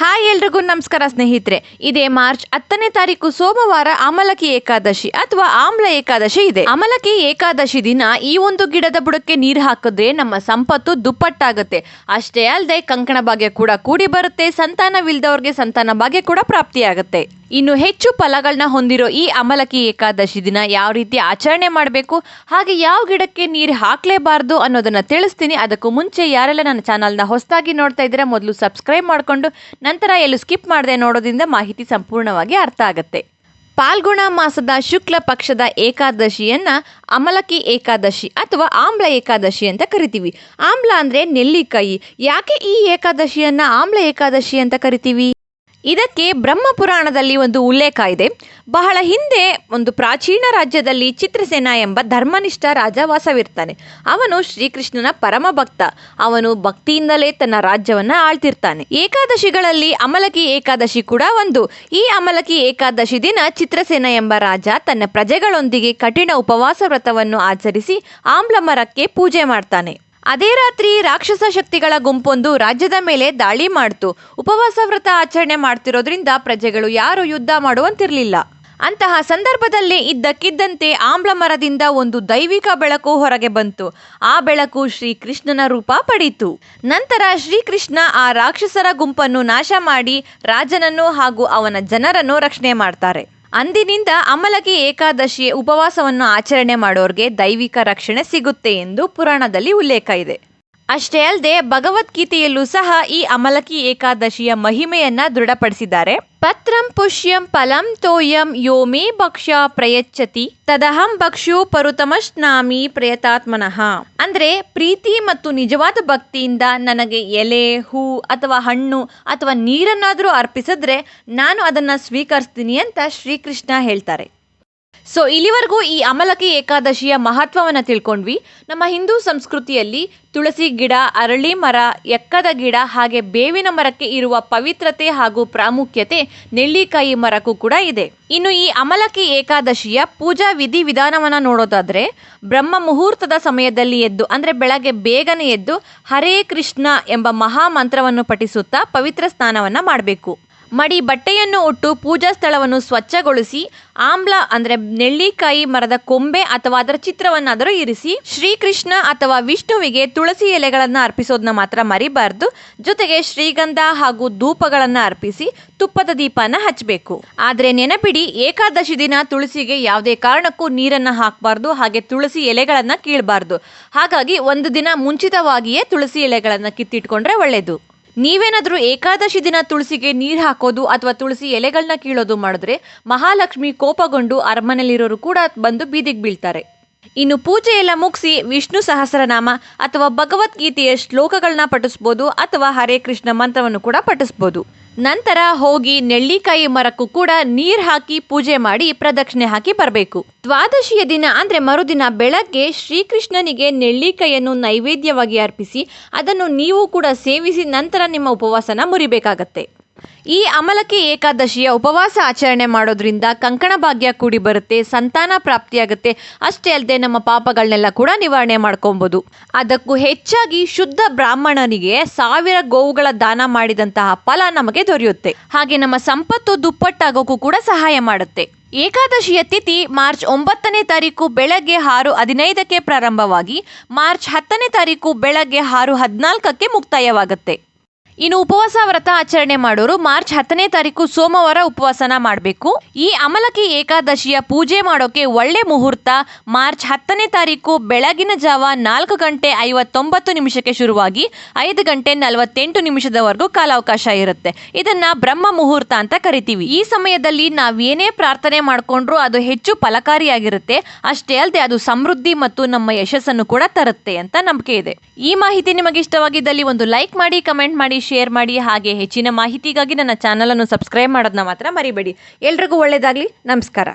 Hi ಎಲ್ರಿಗೂ ನಮಸ್ಕಾರ ಸ್ನೇಹಿತರೆ. ಇದೇ ಮಾರ್ಚ್ ಹತ್ತನೇ ತಾರೀಕು ಸೋಮವಾರ ಅಮಲಕಿ ಏಕಾದಶಿ ಅಥವಾ ಆಮ್ಲ ಏಕಾದಶಿ ಇದೆ. ಅಮಲಕಿ ಏಕಾದಶಿ ದಿನ ಈ ಒಂದು ಗಿಡದ ಬುಡಕ್ಕೆ ನೀರು ಹಾಕಿದ್ರೆ ನಮ್ಮ ಸಂಪತ್ತು ದುಪ್ಪಟ್ಟಾಗುತ್ತೆ. ಅಷ್ಟೇ ಅಲ್ಲದೆ ಕಂಕಣ ಭಾಗ್ಯ ಕೂಡ ಕೂಡಿ ಬರುತ್ತೆ ಸಂತಾನವಿಲ್ಲದವ್ರಿಗೆ ಸಂತಾನ ಭಾಗ್ಯ ಕೂಡ ಪ್ರಾಪ್ತಿಯಾಗುತ್ತೆ. ಇನ್ನು ಹೆಚ್ಚು ಫಲಗಳನ್ನ ಹೊಂದಿರೋ ಈ ಅಮಲಕಿ ಏಕಾದಶಿ ದಿನ ಯಾವ ರೀತಿ ಆಚರಣೆ ಮಾಡಬೇಕು, ಹಾಗೆ ಯಾವ ಗಿಡಕ್ಕೆ ನೀರು ಹಾಕಲೇಬಾರ್ದು ಅನ್ನೋದನ್ನ ತಿಳಿಸ್ತೀನಿ. ಅದಕ್ಕೂ ಮುಂಚೆ ಯಾರೆಲ್ಲ ನನ್ನ ಚಾನಲ್ನ ಹೊಸದಾಗಿ ನೋಡ್ತಾ ಇದ್ದೀರಾ, ಮೊದಲು ಸಬ್ಸ್ಕ್ರೈಬ್ ಮಾಡಿಕೊಂಡು, ನಂತರ ಎಲ್ಲೂ ಸ್ಕಿಪ್ ಮಾಡದೆ ನೋಡೋದ್ರಿಂದ ಮಾಹಿತಿ ಸಂಪೂರ್ಣವಾಗಿ ಅರ್ಥ ಆಗುತ್ತೆ. ಪಾಲ್ಗುಣ ಮಾಸದ ಶುಕ್ಲ ಪಕ್ಷದ ಏಕಾದಶಿಯನ್ನ ಅಮಲಕಿ ಏಕಾದಶಿ ಅಥವಾ ಆಮ್ಲ ಏಕಾದಶಿ ಅಂತ ಕರಿತೀವಿ. ಆಮ್ಲ ಅಂದ್ರೆ ನೆಲ್ಲಿಕಾಯಿ. ಯಾಕೆ ಈ ಏಕಾದಶಿಯನ್ನ ಆಮ್ಲ ಏಕಾದಶಿ ಅಂತ ಕರಿತೀವಿ? ಇದಕ್ಕೆ ಬ್ರಹ್ಮ ಪುರಾಣದಲ್ಲಿ ಒಂದು ಉಲ್ಲೇಖ ಇದೆ. ಬಹಳ ಹಿಂದೆ ಒಂದು ಪ್ರಾಚೀನ ರಾಜ್ಯದಲ್ಲಿ ಚಿತ್ರಸೇನ ಎಂಬ ಧರ್ಮನಿಷ್ಠ ರಾಜ ವಾಸವಿರ್ತಾನೆ. ಅವನು ಶ್ರೀಕೃಷ್ಣನ ಪರಮ ಭಕ್ತ. ಅವನು ಭಕ್ತಿಯಿಂದಲೇ ತನ್ನ ರಾಜ್ಯವನ್ನ ಆಳ್ತಿರ್ತಾನೆ. ಏಕಾದಶಿಗಳಲ್ಲಿ ಅಮಲಕಿ ಏಕಾದಶಿ ಕೂಡ ಒಂದು. ಈ ಅಮಲಕಿ ಏಕಾದಶಿ ದಿನ ಚಿತ್ರಸೇನ ಎಂಬ ರಾಜ ತನ್ನ ಪ್ರಜೆಗಳೊಂದಿಗೆ ಕಠಿಣ ಉಪವಾಸ ವ್ರತವನ್ನು ಆಚರಿಸಿ ಆಮ್ಲ ಮರಕ್ಕೆ ಪೂಜೆ ಮಾಡ್ತಾನೆ. ಅದೇ ರಾತ್ರಿ ರಾಕ್ಷಸ ಶಕ್ತಿಗಳ ಗುಂಪೊಂದು ರಾಜ್ಯದ ಮೇಲೆ ದಾಳಿ ಮಾಡ್ತು. ಉಪವಾಸ ವ್ರತ ಆಚರಣೆ ಮಾಡ್ತಿರೋದ್ರಿಂದ ಪ್ರಜೆಗಳು ಯಾರು ಯುದ್ಧ ಮಾಡುವಂತಿರಲಿಲ್ಲ. ಅಂತಹ ಸಂದರ್ಭದಲ್ಲಿ ಇದ್ದಕ್ಕಿದ್ದಂತೆ ಆಮ್ಲ ಮರದಿಂದ ಒಂದು ದೈವಿಕ ಬೆಳಕು ಹೊರಗೆ ಬಂತು. ಆ ಬೆಳಕು ಶ್ರೀಕೃಷ್ಣನ ರೂಪ ಪಡೀತು. ನಂತರ ಶ್ರೀಕೃಷ್ಣ ಆ ರಾಕ್ಷಸರ ಗುಂಪನ್ನು ನಾಶ ಮಾಡಿ ರಾಜನನ್ನು ಹಾಗೂ ಅವನ ಜನರನ್ನು ರಕ್ಷಣೆ ಮಾಡ್ತಾರೆ. ಅಂದಿನಿಂದ ಅಮಲಕಿ ಏಕಾದಶಿ ಉಪವಾಸವನ್ನು ಆಚರಣೆ ಮಾಡೋರ್ಗೆ ದೈವಿಕ ರಕ್ಷಣೆ ಸಿಗುತ್ತೆ ಎಂದು ಪುರಾಣದಲ್ಲಿ ಉಲ್ಲೇಖ ಇದೆ. ಅಷ್ಟೇ ಅಲ್ಲದೆ ಭಗವದ್ಗೀತೆಯಲ್ಲೂ ಸಹ ಈ ಅಮಲಕಿ ಏಕಾದಶಿಯ ಮಹಿಮೆಯನ್ನ ದೃಢಪಡಿಸಿದ್ದಾರೆ. ಪತ್ರಂ ಪುಷ್ಯಂ ಫಲಂ ತೋಯಂ ಯೋ ಮೇ ಭಕ್ಷ ಪ್ರಯಚ್ಛತಿ ತದಹಂ ಭಕ್ಷು ಪರುತಮಶ್ನಾಮಿ ಪ್ರಯತಾತ್ಮನಃ. ಅಂದ್ರೆ ಪ್ರೀತಿ ಮತ್ತು ನಿಜವಾದ ಭಕ್ತಿಯಿಂದ ನನಗೆ ಎಲೆ, ಹೂ ಅಥವಾ ಹಣ್ಣು ಅಥವಾ ನೀರನ್ನಾದರೂ ಅರ್ಪಿಸಿದ್ರೆ ನಾನು ಅದನ್ನ ಸ್ವೀಕರಿಸ್ತೀನಿ ಅಂತ ಶ್ರೀಕೃಷ್ಣ ಹೇಳ್ತಾರೆ. ಸೊ ಇಲ್ಲಿವರೆಗೂ ಈ ಅಮಲಕಿ ಏಕಾದಶಿಯ ಮಹತ್ವವನ್ನು ತಿಳ್ಕೊಂಡ್ವಿ. ನಮ್ಮ ಹಿಂದೂ ಸಂಸ್ಕೃತಿಯಲ್ಲಿ ತುಳಸಿ ಗಿಡ, ಅರಳಿ ಮರ, ಎಕ್ಕದ ಗಿಡ ಹಾಗೆ ಬೇವಿನ ಮರಕ್ಕೆ ಇರುವ ಪವಿತ್ರತೆ ಹಾಗೂ ಪ್ರಾಮುಖ್ಯತೆ ನೆಲ್ಲಿಕಾಯಿ ಮರಕ್ಕೂ ಕೂಡ ಇದೆ. ಇನ್ನು ಈ ಅಮಲಕಿ ಏಕಾದಶಿಯ ಪೂಜಾ ವಿಧಿ ವಿಧಾನವನ್ನು ನೋಡೋದಾದ್ರೆ, ಬ್ರಹ್ಮ ಮುಹೂರ್ತದ ಸಮಯದಲ್ಲಿ ಎದ್ದು, ಅಂದರೆ ಬೆಳಗ್ಗೆ ಬೇಗನೆ ಎದ್ದು ಹರೇ ಕೃಷ್ಣ ಎಂಬ ಮಹಾ ಮಂತ್ರವನ್ನು ಪಠಿಸುತ್ತಾ ಪವಿತ್ರ ಸ್ನಾನವನ್ನು ಮಾಡಬೇಕು. ಮಡಿ ಬಟ್ಟೆಯನ್ನು ಉಟ್ಟು ಪೂಜಾ ಸ್ಥಳವನ್ನು ಸ್ವಚ್ಛಗೊಳಿಸಿ, ಆಮ್ಲ ಅಂದ್ರೆ ನೆಲ್ಲಿಕಾಯಿ ಮರದ ಕೊಂಬೆ ಅಥವಾ ಅದರ ಚಿತ್ರವನ್ನಾದರೂ ಇರಿಸಿ, ಶ್ರೀಕೃಷ್ಣ ಅಥವಾ ವಿಷ್ಣುವಿಗೆ ತುಳಸಿ ಎಲೆಗಳನ್ನು ಅರ್ಪಿಸೋದನ್ನ ಮಾತ್ರ ಮರಿಬಾರ್ದು. ಜೊತೆಗೆ ಶ್ರೀಗಂಧ ಹಾಗೂ ಧೂಪಗಳನ್ನು ಅರ್ಪಿಸಿ ತುಪ್ಪದ ದೀಪನ ಹಚ್ಚಬೇಕು ಆದರೆ ನೆನಪಿಡಿ, ಏಕಾದಶಿ ದಿನ ತುಳಸಿಗೆ ಯಾವುದೇ ಕಾರಣಕ್ಕೂ ನೀರನ್ನ ಹಾಕಬಾರ್ದು, ಹಾಗೆ ತುಳಸಿ ಎಲೆಗಳನ್ನು ಕೀಳಬಾರ್ದು. ಹಾಗಾಗಿ ಒಂದು ದಿನ ಮುಂಚಿತವಾಗಿಯೇ ತುಳಸಿ ಎಲೆಗಳನ್ನು ಕಿತ್ತಿಟ್ಕೊಂಡ್ರೆ ಒಳ್ಳೆಯದು ನೀವೇನಾದರೂ ಏಕಾದಶಿ ದಿನ ತುಳಸಿಗೆ ನೀರು ಹಾಕೋದು ಅಥವಾ ತುಳಸಿ ಎಲೆಗಳನ್ನ ಕೀಳೋದು ಮಾಡಿದ್ರೆ ಮಹಾಲಕ್ಷ್ಮಿ ಕೋಪಗೊಂಡು ಅರಮನೆಯಲ್ಲಿರೋರು ಕೂಡ ಬಂದು ಬೀದಿಗೆ ಬೀಳ್ತಾರೆ. ಇನ್ನು ಪೂಜೆ ಎಲ್ಲ ಮುಗಿಸಿ ವಿಷ್ಣು ಸಹಸ್ರನಾಮ ಅಥವಾ ಭಗವದ್ಗೀತೆಯ ಶ್ಲೋಕಗಳನ್ನ ಪಠಿಸ್ಬೋದು ಅಥವಾ ಹರೇ ಕೃಷ್ಣ ಮಂತ್ರವನ್ನು ಕೂಡ ಪಠಿಸ್ಬೋದು. ನಂತರ ಹೋಗಿ ನೆಲ್ಲಿಕಾಯಿ ಮರಕ್ಕೂ ಕೂಡ ನೀರ್ ಹಾಕಿ ಪೂಜೆ ಮಾಡಿ ಪ್ರದಕ್ಷಿಣೆ ಹಾಕಿ ಬರಬೇಕು. ದ್ವಾದಶಿಯ ದಿನ ಅಂದ್ರೆ ಮರುದಿನ ಬೆಳಗ್ಗೆ ಶ್ರೀಕೃಷ್ಣನಿಗೆ ನೆಲ್ಲಿಕಾಯಿಯನ್ನು ನೈವೇದ್ಯವಾಗಿ ಅರ್ಪಿಸಿ ಅದನ್ನು ನೀವು ಕೂಡ ಸೇವಿಸಿ ನಂತರ ನಿಮ್ಮ ಉಪವಾಸನ ಮುರಿಬೇಕಾಗತ್ತೆ. ಈ ಅಮಲಕಿ ಏಕಾದಶಿಯ ಉಪವಾಸ ಆಚರಣೆ ಮಾಡೋದ್ರಿಂದ ಕಂಕಣ ಭಾಗ್ಯ ಕೂಡಿ ಬರುತ್ತೆ, ಸಂತಾನ ಪ್ರಾಪ್ತಿಯಾಗುತ್ತೆ. ಅಷ್ಟೇ ಅಲ್ಲದೆ ನಮ್ಮ ಪಾಪಗಳನ್ನೆಲ್ಲ ಕೂಡ ನಿವಾರಣೆ ಮಾಡ್ಕೊಬೋದು. ಅದಕ್ಕೂ ಹೆಚ್ಚಾಗಿ ಶುದ್ಧ ಬ್ರಾಹ್ಮಣನಿಗೆ ಸಾವಿರ ಗೋವುಗಳ ದಾನ ಮಾಡಿದಂತಹ ಫಲ ನಮಗೆ ದೊರೆಯುತ್ತೆ. ಹಾಗೆ ನಮ್ಮ ಸಂಪತ್ತು ದುಪ್ಪಟ್ಟಾಗೋಕ್ಕೂ ಕೂಡ ಸಹಾಯ ಮಾಡುತ್ತೆ. ಏಕಾದಶಿಯ ತಿಥಿ ಮಾರ್ಚ್ ಒಂಬತ್ತನೇ ತಾರೀಕು ಬೆಳಗ್ಗೆ ಆರು ಹದಿನೈದಕ್ಕೆ ಪ್ರಾರಂಭವಾಗಿ ಮಾರ್ಚ್ ಹತ್ತನೇ ತಾರೀಕು ಬೆಳಗ್ಗೆ ಆರು ಹದಿನಾಲ್ಕಕ್ಕೆ ಮುಕ್ತಾಯವಾಗುತ್ತೆ. ಇನ್ನು ಉಪವಾಸ ವ್ರತ ಆಚರಣೆ ಮಾಡೋರು ಮಾರ್ಚ್ ಹತ್ತನೇ ತಾರೀಕು ಸೋಮವಾರ ಉಪವಾಸನ ಮಾಡಬೇಕು. ಈ ಅಮಲಕಿ ಏಕಾದಶಿಯ ಪೂಜೆ ಮಾಡೋಕೆ ಒಳ್ಳೆ ಮುಹೂರ್ತ ಮಾರ್ಚ್ ಹತ್ತನೇ ತಾರೀಕು ಬೆಳಗಿನ ಜಾವ ನಾಲ್ಕು ಗಂಟೆ ಐವತ್ತೊಂಬತ್ತು ನಿಮಿಷಕ್ಕೆ ಶುರುವಾಗಿ ಐದು ಗಂಟೆ ನಲವತ್ತೆಂಟು ನಿಮಿಷದವರೆಗೂ ಕಾಲಾವಕಾಶ ಇರುತ್ತೆ. ಇದನ್ನ ಬ್ರಹ್ಮ ಮುಹೂರ್ತ ಅಂತ ಕರಿತೀವಿ. ಈ ಸಮಯದಲ್ಲಿ ನಾವೇನೇ ಪ್ರಾರ್ಥನೆ ಮಾಡಿಕೊಂಡ್ರೂ ಅದು ಹೆಚ್ಚು ಫಲಕಾರಿಯಾಗಿರುತ್ತೆ. ಅಷ್ಟೇ ಅಲ್ಲದೆ ಅದು ಸಮೃದ್ಧಿ ಮತ್ತು ನಮ್ಮ ಯಶಸ್ಸನ್ನು ಕೂಡ ತರುತ್ತೆ ಅಂತ ನಂಬಿಕೆ ಇದೆ. ಈ ಮಾಹಿತಿ ನಿಮಗೆ ಇಷ್ಟವಾಗಿದ್ದಲ್ಲಿ ಒಂದು ಲೈಕ್ ಮಾಡಿ, ಕಮೆಂಟ್ ಮಾಡಿ ಶೇರ್ ಮಾಡಿ ಹಾಗೆ ಹೆಚ್ಚಿನ ಮಾಹಿತಿಗಾಗಿ ನನ್ನ ಚಾನಲನ್ನು ಸಬ್ಸ್ಕ್ರೈಬ್ ಮಾಡೋದನ್ನ ಮಾತ್ರ ಮರಿಬೇಡಿ. ಎಲ್ರಿಗೂ ಒಳ್ಳೆಯದಾಗಲಿ ನಮಸ್ಕಾರ.